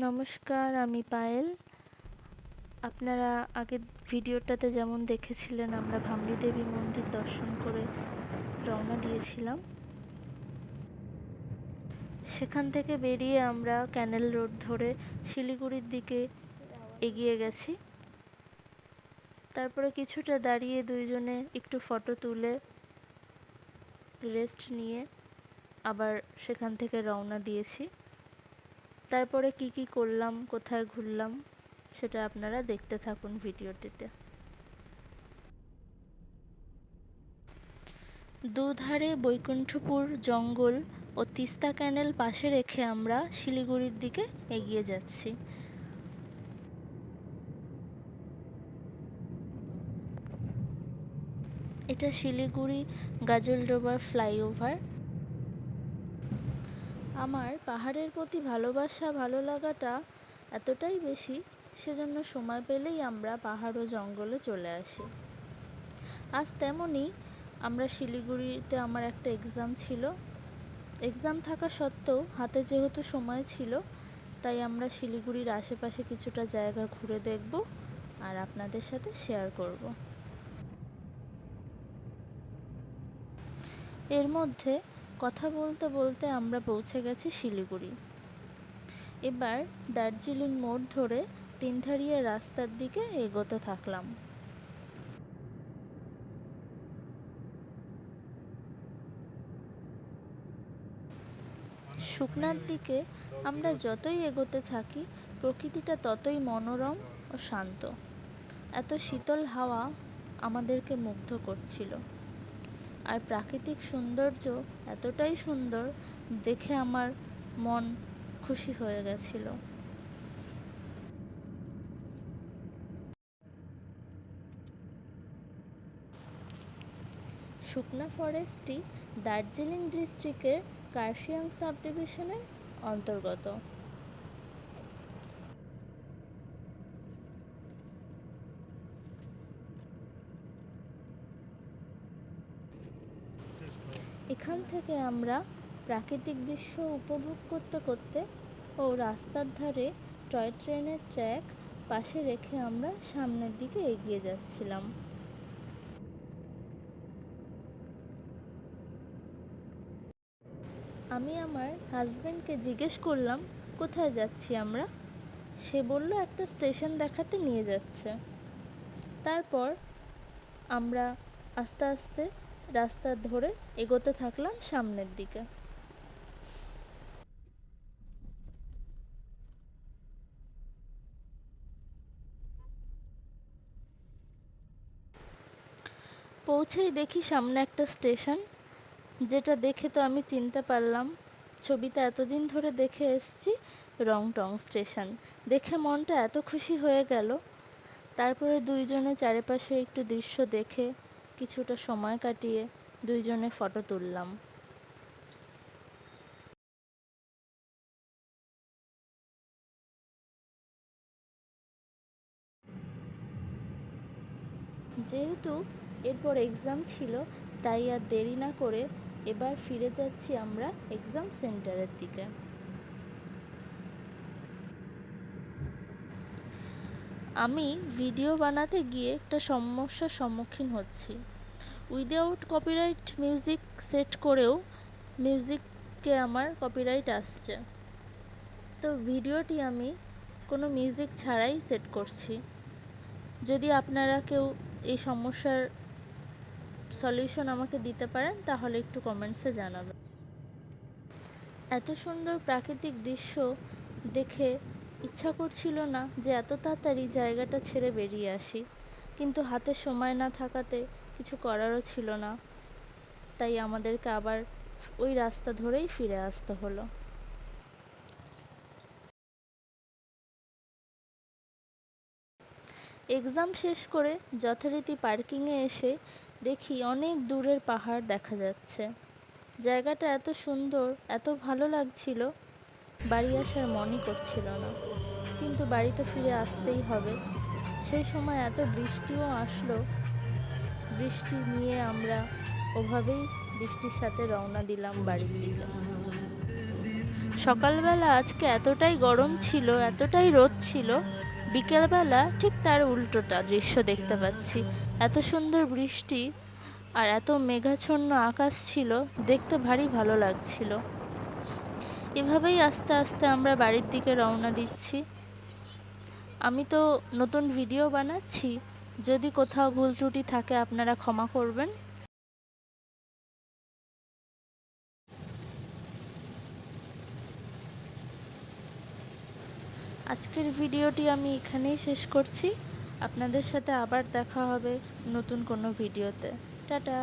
নমস্কার, আমি পায়েল। আপনারা আগের ভিডিওটাতে যেমন দেখেছিলেন, আমরা ভামরি দেবী মন্দির দর্শন করে রওনা দিয়েছিলাম। সেখান থেকে বেরিয়ে আমরা ক্যানেল রোড ধরে শিলিগুড়ির দিকে এগিয়ে গেছি। তারপরে কিছুটা দাঁড়িয়ে দুইজনে একটু ফটো তুলে রেস্ট নিয়ে আবার সেখান থেকে রওনা দিয়েছি। তারপরে কি কি করলাম, কোথায় ঘুরলাম, সেটা আপনারা দেখতে থাকুন ভিডিওটিতে। দুধারে বৈকুণ্ঠপুর জঙ্গল ও তিস্তা ক্যানেল পাশে রেখে আমরা শিলিগুড়ির দিকে এগিয়ে যাচ্ছি। এটা শিলিগুড়ি গাজলডোবার ফ্লাইওভার। আমার পাহাড়ের প্রতি ভালোবাসা, ভালো লাগাটা এতটাই বেশি, সেজন্য সময় পেলেই আমরা পাহাড় ও জঙ্গলে চলে আসি। আজ তেমনই আমরা শিলিগুড়িতে আমার একটা এক্সাম ছিল। এক্সাম থাকা সত্ত্বেও হাতে যেহেতু সময় ছিল, তাই আমরা শিলিগুড়ির আশেপাশে কিছুটা জায়গা ঘুরে দেখব আর আপনাদের সাথে শেয়ার করব। এর মধ্যে কথা বলতে বলতে আমরা পৌঁছে গেছি শিলিগুড়ি। এবার দার্জিলিং মোড় ধরে তিনধারিয়া রাস্তার দিকে এগোতে থাকলাম। শুকনার দিকে আমরা যতই এগোতে থাকি, প্রকৃতিটা ততই মনোরম ও শান্ত। এত শীতল হাওয়া আমাদেরকে মুগ্ধ করছিল। আর প্রাকৃতিক সৌন্দর্য এতটাই সুন্দর দেখে আমার মন খুশি হয়ে গেছিল। শুকনা ফরেস্টটি দার্জিলিং ডিস্ট্রিক্টের কার্শিয়াং সাব ডিভিশনের অন্তর্গত। এখান থেকে আমরা প্রাকৃতিক দৃশ্য উপভোগ করতে করতে ও রাস্তার ধারে টয় ট্রেনের ট্র্যাক পাশে রেখে আমরা সামনের দিকে এগিয়ে যাচ্ছিলাম। আমি আমার হাজব্যান্ডকে জিজ্ঞেস করলাম, কোথায় যাচ্ছি আমরা? সে বলল, একটা স্টেশন দেখাতে নিয়ে যাচ্ছে। তারপর আমরা আস্তে আস্তে রাস্তা ধরে এগোতে থাকলাম সামনের দিকে। পৌঁছেই দেখি সামনে একটা স্টেশন, যেটা দেখে তো আমি চিনতে পারলাম। ছবিতে এতদিন ধরে দেখে এসছি রং টং স্টেশন। দেখে মনটা এত খুশি হয়ে গেল। তারপরে দুইজনে চারিপাশে একটু দৃশ্য দেখে কিছুটা সময় কাটিয়ে দুইজনে ফটো তুললাম। যেহেতু এরপর এক্সাম ছিল, তাই আর দেরি না করে এবার ফিরে যাচ্ছি আমরা এক্সাম সেন্টারের দিকে। আমি ভিডিও বানাতে গিয়ে একটা সমস্যার সম্মুখীন হচ্ছি। উইদাউট কপিরাইট মিউজিক সেট করেও মিউজিককে আমার কপিরাইট আসছে। তো ভিডিওটি আমি কোনো মিউজিক ছাড়াই সেট করছি। যদি আপনারা কেউ এই সমস্যার সলিউশন আমাকে দিতে পারেন, তাহলে একটু কমেন্টসে জানাবেন। এত সুন্দর প্রাকৃতিক দৃশ্য দেখে ইচ্ছা করছিল না যে এত তাড়াতাড়ি জায়গাটা ছেড়ে বেরিয়ে আসি, কিন্তু হাতে সময় না থাকাতে কিছু করারও ছিল না। তাই আমাদেরকে আবার ওই রাস্তা ধরেই ফিরে আসতে হলো। এক্সাম শেষ করে যথারীতি পার্কিংয়ে এসে দেখি অনেক দূরের পাহাড় দেখা যাচ্ছে। জায়গাটা এত সুন্দর, এত ভালো লাগছিল বাড়ি আসার মনই করছিল না। কিন্তু বাড়িতে ফিরে আসতেই হবে। সেই সময় এত বৃষ্টিও আসলো। বৃষ্টি নিয়ে আমরা ওভাবেই বৃষ্টির সাথে রওনা দিলাম বাড়ির দিকে। সকালবেলা আজকে এতটাই গরম ছিল, এতটাই রোদ ছিল, বিকেলবেলা ঠিক তার উল্টোটা দৃশ্য দেখতে পাচ্ছি। এত সুন্দর বৃষ্টি আর এত মেঘাচ্ছন্ন আকাশ ছিল, দেখতে ভারী ভালো লাগছিল। এভাবেই আস্তে আস্তে আমরা বাড়ির দিকে রওনা দিচ্ছি। আমি তো নতুন ভিডিও বানাচ্ছি। যদি কোথাও ভুল ত্রুটি থাকে আপনারা ক্ষমা করবেন। আজকের ভিডিওটি আমি এখানেই শেষ করছি। আপনাদের সাথে আবার দেখা হবে নতুন কোনো ভিডিওতে। টাটা!